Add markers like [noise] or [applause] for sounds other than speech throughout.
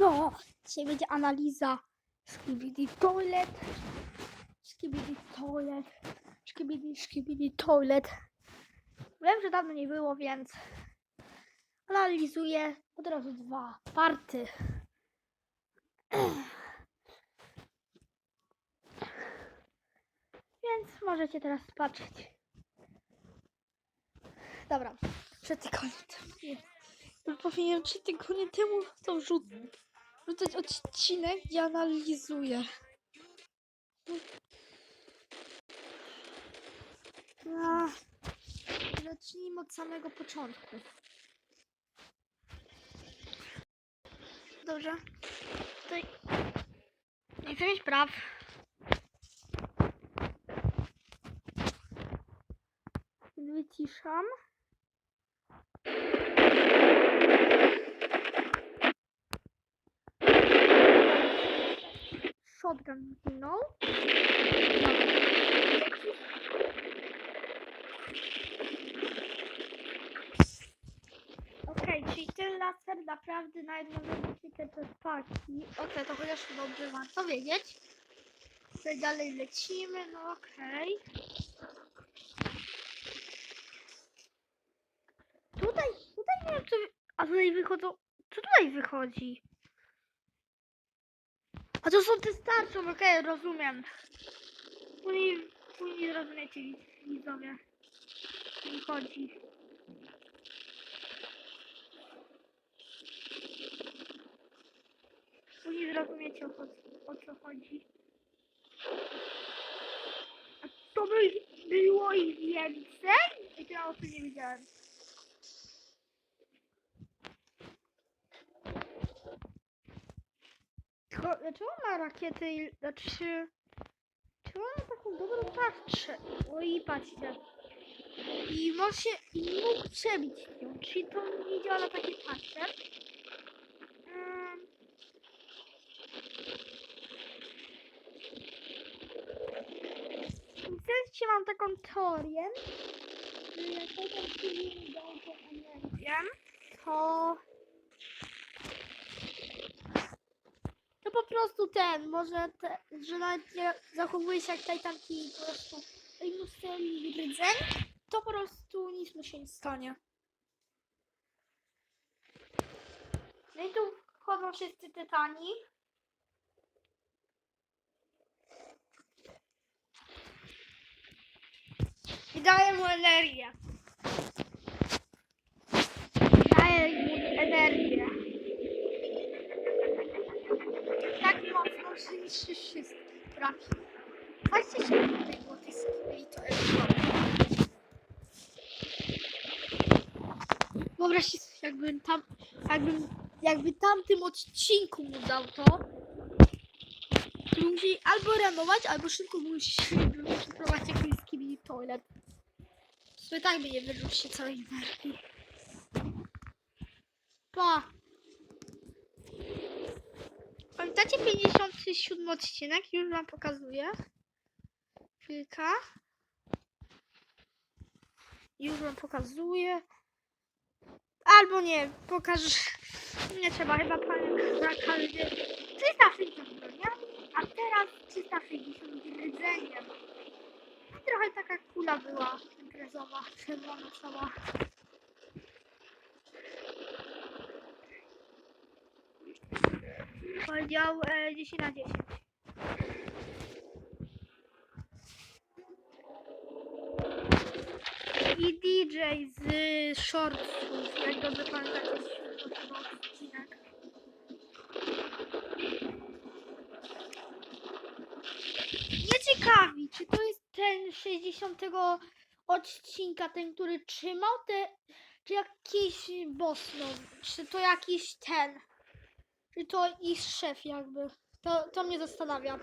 No, dzisiaj będzie analiza Skibidi Toilet, Skibidi Toilet, Skibidi, Skibidi Toilet. Wiem, że dawno nie było, więc analizuję od razu dwa party. Więc możecie teraz patrzeć. Dobra, przed tygodniem No Powinienem trzy tygodnie temu to wrzu- wrzucać odcinek, gdzie analizuję. Zacznijmy od samego początku. Dobrze. Tutaj nie chcę mieć praw. Wyciszam. Shotgun zginął. Okej, czyli ten laser naprawdę na jedną technikę to jest. Okej, to chociaż dobrze warto wiedzieć. Tutaj dalej lecimy, no okej. Tutaj, tutaj nie wiem co... A tutaj wychodzą... Co tutaj wychodzi? A to są te starsze, okej, rozumiem. Później, później zrozumiecie widzowie. Mi chodzi. Później zrozumiecie o, o co chodzi. A to by było ich więcej? I ja o tym nie wiedziałem. Dlaczego ma rakiety i... Znaczy... Czy ma taką dobrą tarczę? Oj, patrzcie. I może się... I mógł przebić ją. Czyli to nie działa na takie tarcze. Ym. Wiecie, mam taką teorię, potem filmie dobrze energię, to... To po prostu ten, może te, że nawet nie zachowuje się jak tajtanki i po prostu mnóstwo rdzeń, to po prostu nic mu się nie stanie. No i tu wchodzą wszyscy tytani. I daję mu energię. Daję mu energię. Tak mocno, że niszczy wszystko. Prawie. Patrzcie się bo to jest i to jest Wyobraźcie sobie, jakbym tam, jakbym, jakby tamtym odcinku mu dał to, to albo renować, albo szybko musieli przeprowadzić jakiś skibidi toilet. W sumie tak by nie wyrzucił całej energii. Pa! Pamiętacie 57 odcinek? Już wam pokazuję. Chwilka. Już wam pokazuję. Albo nie, pokażesz. Nie trzeba chyba pamięć za każdy. 360 bronia, a teraz 360 rdzeniem. Trochę taka kula była imprezowa, czerwona cała. Powiedział e, 10 na 10. I DJ z shortsów, jak dobrze pamiętacie, odcinek. Mnie ciekawi, czy to jest ten 60 odcinka, ten, który trzymał te, czy jakiś Bosnon, czy to jakiś ten, czy to ich szef jakby. To, to mnie zastanawia.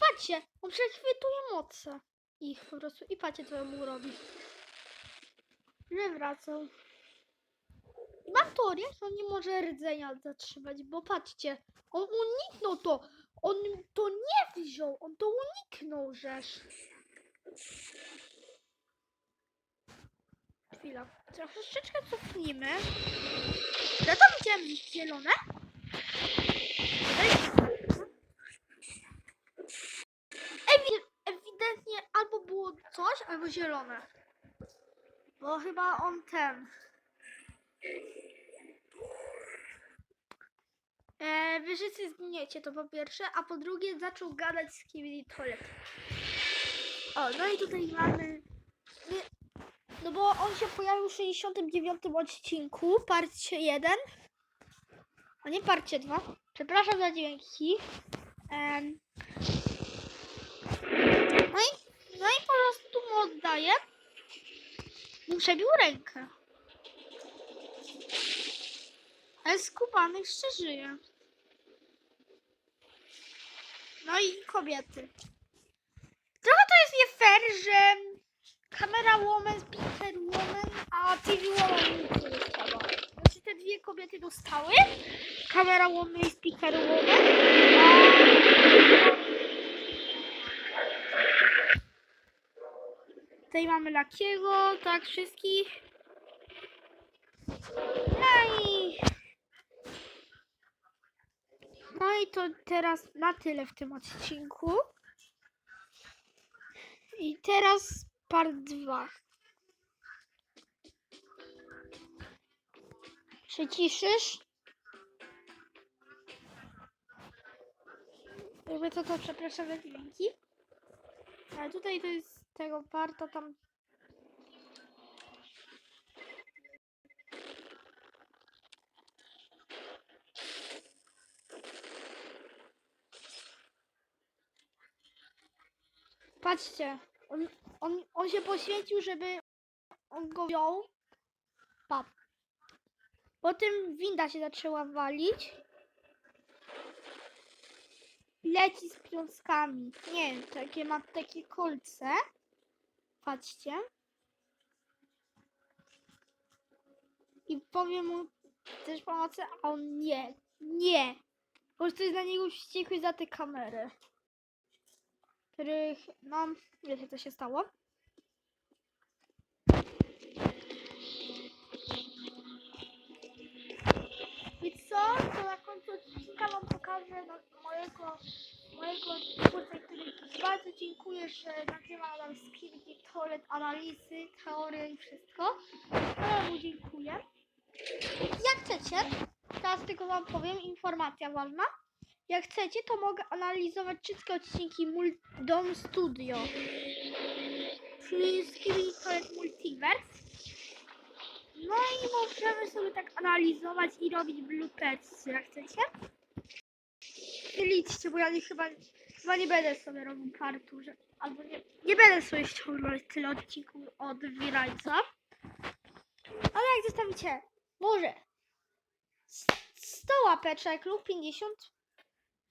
Patrzcie, on przechwytuje moce ich po prostu i patrzcie co mu robi. Nie wracał. Mam teorię, że on nie może rdzenia zatrzymać, bo patrzcie, on uniknął to. On to nie wziął, on to uniknął, żeż. chwila. Troszeczkę cofnijmy. Ja tam widziałem zielone. Ewi- ewidentnie albo było coś, albo zielone. Bo chyba on ten. E, wy wszyscy zginiecie, to po pierwsze, a po drugie zaczął gadać z Kibili Toilet. O, no i tutaj mamy... No bo on się pojawił w 69 odcinku, parcie 1. A nie parcie 2. Przepraszam za dźwięki. Em. No i, no i po prostu mu oddaję. Mu przebił rękę. Ale skubany jeszcze żyje. No i kobiety. Trochę to jest nie fair, że kamera woman, speaker woman, a TV woman nie dostała. Znaczy te dwie kobiety dostały. Kamera woman i speaker woman. A... Tutaj mamy Lakiego, tak wszystkich. No i... No i to teraz na tyle w tym odcinku. I teraz part 2. Przyciszysz? Jakby to to przepraszam za dźwięki. Ale tutaj to jest tego parta tam. Patrzcie, on, on, on się poświęcił, żeby on go wziął. Pap. Potem winda się zaczęła walić. Leci z piąskami. Nie, takie ma takie kolce. Patrzcie. I powiem mu też pomocy, a on nie. Nie. Po prostu jest na niego wściekły za te kamery których, no, wiecie co się stało. I co? To na końcu odcinka wam pokażę no, mojego, mojego twórcę, który bardzo dziękuję, że nagrywa nam skillki, toilet, analizy, teorie i wszystko. Bardzo mu dziękuję. Jak chcecie, teraz tylko wam powiem, informacja ważna. Jak chcecie, to mogę analizować wszystkie odcinki Dom Studio. Skibidi Toilet Multiverse. No i możemy sobie tak analizować i robić bloopersy, jak chcecie. Liczcie, bo ja nie, chyba, chyba nie będę sobie robił partu, że, albo nie, nie będę sobie ściągnąć tyle odcinków od Wirajca. Ale jak zostawicie, może 100 łapeczek lub 50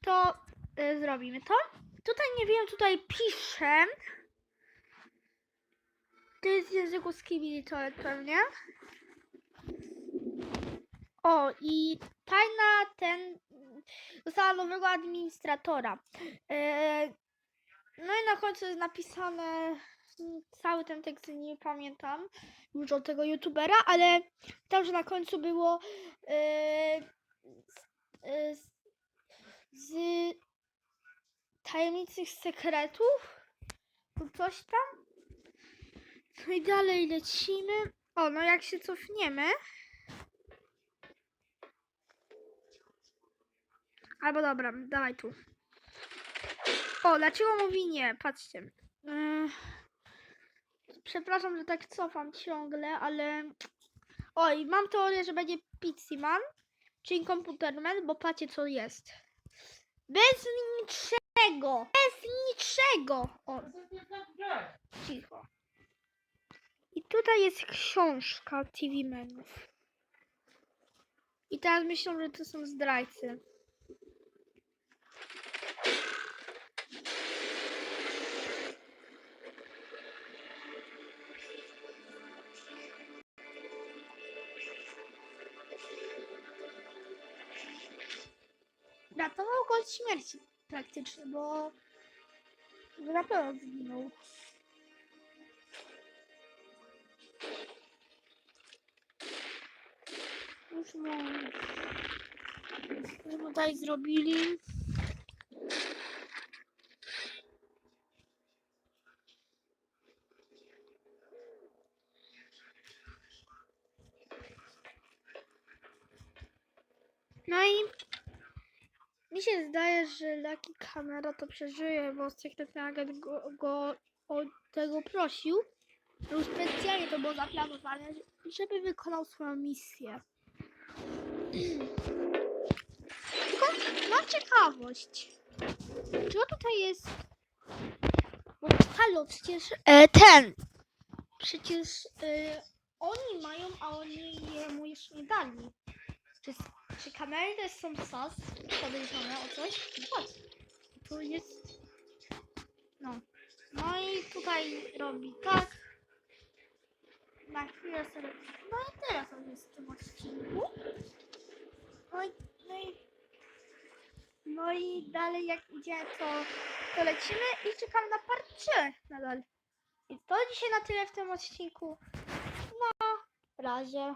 to y, zrobimy to. Tutaj nie wiem, tutaj piszę. To jest w języku Skibidi Toilet pewnie. O, i tajna ten dostała nowego administratora. E, no i na końcu jest napisane cały ten tekst nie pamiętam już od tego youtubera, ale tam, że na końcu było e, s- z tajemniczych sekretów lub coś tam. No i dalej lecimy. O, no jak się cofniemy. Albo dobra, dawaj tu. O, dlaczego mówi nie? Patrzcie. Yy, Przepraszam, że tak cofam ciągle, ale... Oj, mam teorię, że będzie Pizziman, czyli komputerman, bo patrzcie co jest. Bez niczego! Bez niczego! O, cicho. I tutaj jest książka TV Menów. I teraz myślą, że to są zdrajcy. Śmierci praktycznie, bo na pewno zginął. Już. Już tutaj zrobili. No i mi się zdaje, że Lucky Kamera to przeżyje, bo sekretny agent go, go o tego prosił. Był specjalnie to było zaplanowane, żeby wykonał swoją misję. [clears throat] Tylko mam ciekawość. Czy tutaj jest. Bo halo, przecież e, ten. Przecież e, oni mają, a oni jemu jeszcze nie dali. Czy, czy kamery też są sas podejrzane o coś? Patrz. Tu jest. No. No i tutaj robi tak. Na chwilę sobie. No i teraz on jest w tym odcinku. No i, no i, no i dalej jak idzie to, to lecimy i czekam na part 3 nadal. I to dzisiaj na tyle w tym odcinku. Na razie.